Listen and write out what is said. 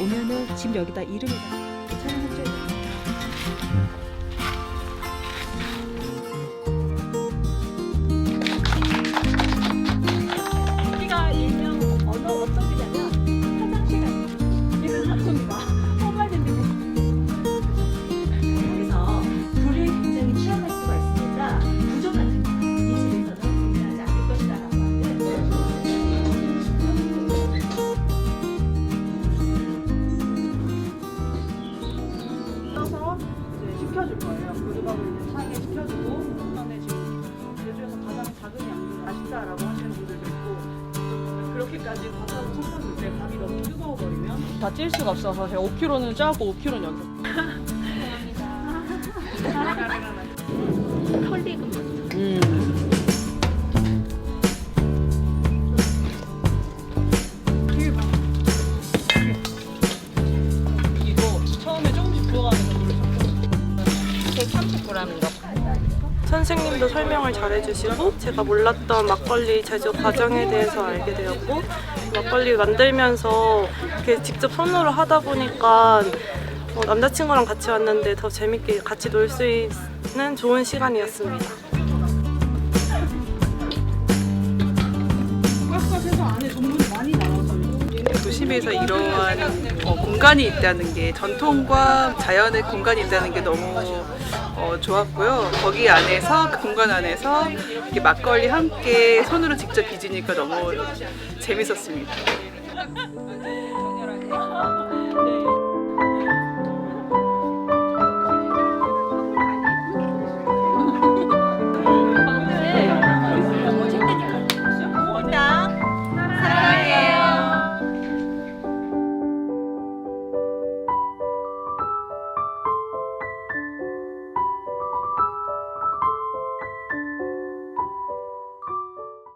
오면은 집 여기다 이름에 식혀줄 거예요. 고두밥을 이제 차게 식혀주고 그다음에 지금 제주에서 가장 작은 양이 맛있다라고 하시는 분들도 있고 그렇게까지 과자로 섞어줄 때 밥이 너무 뜨거워버리면 다 찔 수가 없어서 제가 5kg는 짜고 5kg는 여기. 이거 선생님도 설명을 잘 해주시고 제가 몰랐던 막걸리 제조 과정에 대해서 알게 되었고 막걸리 만들면서 이렇게 직접 손으로 하다 보니까 어, 남자친구랑 같이 왔는데 더 재밌게 같이 놀 수 있는 좋은 시간이었습니다. 도심에서 이러한 어, 공간이 있다는 게 전통과 자연의 공간이 있다는 게 너무 어, 좋았고요. 거기 안에서 그 공간 안에서 이렇게 막걸리 함께 손으로 직접 빚으니까 너무 재밌었습니다. 네.